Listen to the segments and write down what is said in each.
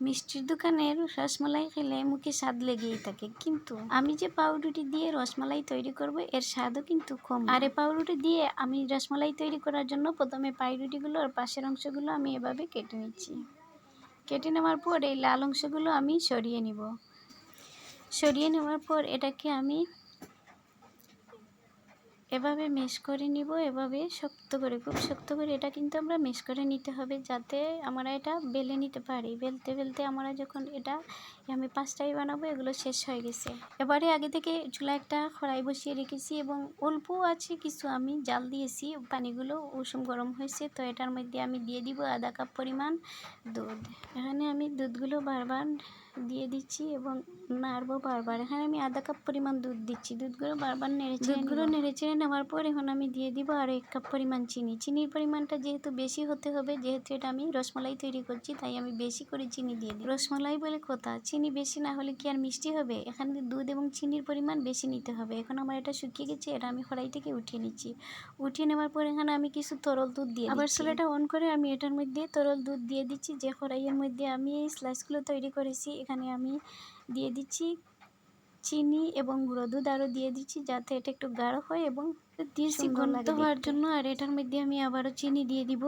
মিষ্টির দোকানের রসমালাই খেলে মুখে স্বাদ লেগেই থাকে। কিন্তু আমি যে পাউরুটি দিয়ে রসমালাই তৈরি করব, এর স্বাদও কিন্তু কম। আর এই পাউরুটি দিয়ে আমি রসমালাই তৈরি করার জন্য প্রথমে পাউরুটিগুলো আর পাশের অংশগুলো আমি এভাবে কেটে নিচ্ছি। কেটে নেওয়ার পর এই লাল অংশগুলো আমি সরিয়ে নিব। সরিয়ে নেওয়ার পর এটাকে আমি এভাবে মেশ করে নিব এভাবে শক্ত করে খুব শক্ত করে এটা কিন্তু আমরা মেশ করে নিতে হবে যাতে আমরা এটা বেলে নিতে পারি। বেলতে বেলতে আমরা যখন এটা আমি পাঁচটাই বানাবো এগুলো শেষ হয়ে গেছে। এবারে আগে থেকে চুলা একটা কড়াই বসিয়ে রেখেছি এবং অল্প আছে কিছু আমি জাল দিয়েছি পানিগুলো উষুম গরম হয়েছে তো এটার মধ্যে আমি দিয়ে দিব আধা কাপ পরিমাণ দুধ। এখানে আমি দুধগুলো বারবার দিয়ে দিচ্ছি এবং নাড়বো বারবার। এখানে আমি আধা কাপ পরিমাণ দুধ দিচ্ছি দুধগুলো বারবার নেড়ে দুধগুলো নেড়ে চেড়ে নেওয়ার পর এখন আমি দিয়ে দিব আর এক কাপ পরিমাণ চিনি। চিনির পরিমাণটা যেহেতু বেশি হতে হবে যেহেতু এটা আমি রসমালাই তৈরি করছি তাই আমি বেশি করে চিনি দিয়ে দিই রসমালাই বলে কথা চিনি বেশি না হলে কি আর মিষ্টি হবে? এখানে দুধ এবং চিনির পরিমাণ বেশি নিতে হবে। এখন আমার এটা শুকিয়ে গেছে এটা আমি কড়াই থেকে উঠিয়ে নিচ্ছি। উঠিয়ে নেওয়ার পর এখানে আমি কিছু তরল দুধ দিয়ে আবার চুলাটা অন করে আমি এটার মধ্যে তরল দুধ দিয়ে দিচ্ছি যে কড়াইয়ের মধ্যে আমি এই স্লাইসগুলো তৈরি করেছি এখানে আমি দিয়ে দিচ্ছি চিনি এবং গুঁড়ো দুধ আরও দিয়ে দিচ্ছি যাতে এটা একটু গাঢ় হয় এবং দিয়েছি ঘনত্ব হওয়ার জন্য আর এটার মধ্যে আমি আবারও চিনি দিয়ে দিব।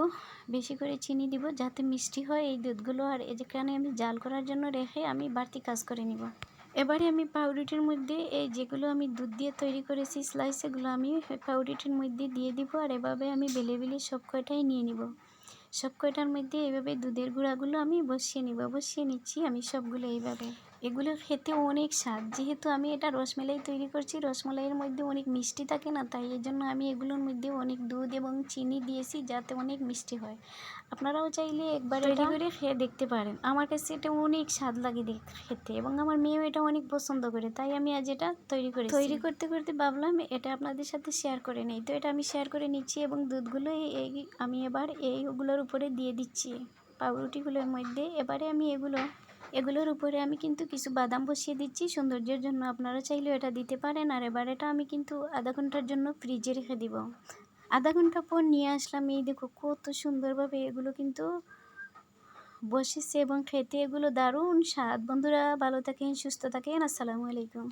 বেশি করে চিনি দিব যাতে মিষ্টি হয় এই দুধগুলো। আর যেখানে আমি জাল করার জন্য রেখে আমি বাড়তি কাজ করে নিব। এবারে আমি পাউরুটির মধ্যে এই যেগুলো আমি দুধ দিয়ে তৈরি করেছি স্লাইস এগুলো আমি পাউরুটির মধ্যে দিয়ে দিব। আর এভাবে আমি বেলে বেলে সব কয়টাই নিয়ে নিব। সব কয়টার মধ্যে এইভাবে দুধের গুঁড়াগুলো আমি বসিয়ে নিব বসিয়ে নিচ্ছি আমি সবগুলো এইভাবে। এগুলো খেতে অনেক স্বাদ। যেহেতু আমি এটা রসমালাই তৈরি করছি রসমালাইয়ের মধ্যে অনেক মিষ্টি থাকে না তাই এই জন্য আমি এগুলোর মধ্যে অনেক দুধ এবং চিনি দিয়েছি যাতে অনেক মিষ্টি হয়। আপনারাও চাইলে একবার তৈরি করে খেয়ে দেখতে পারেন। আমার কাছে এটা অনেক স্বাদ লাগে খেতে এবং আমার মেয়েও এটা অনেক পছন্দ করে তাই আমি আজ এটা তৈরি করি তৈরি করতে করতে ভাবলাম এটা আপনাদের সাথে শেয়ার করে নেই। তো এটা আমি শেয়ার করে নিচ্ছি এবং দুধগুলো এই আমি এবার এইগুলোর উপরে দিয়ে দিচ্ছি পাউরুটিগুলোর মধ্যে। এবারে আমি এগুলো, এগুলোর উপরে আমি কিন্তু কিছু বাদাম বসিয়ে দিচ্ছি। সৌন্দর্যের জন্য আপনারা চাইলেও এটা দিতে পারেন। আর এবার এটা আমি কিন্তু আধা ঘণ্টার জন্য ফ্রিজে রেখে দিব। আধা ঘণ্টা পর নিয়ে আসলাম। এই দেখো কত সুন্দরভাবে এগুলো কিন্তু বসেছে এবং খেতে এগুলো দারুণ স্বাদ। বন্ধুরা ভালো থাকেন, সুস্থ থাকেন। আসসালামু আলাইকুম।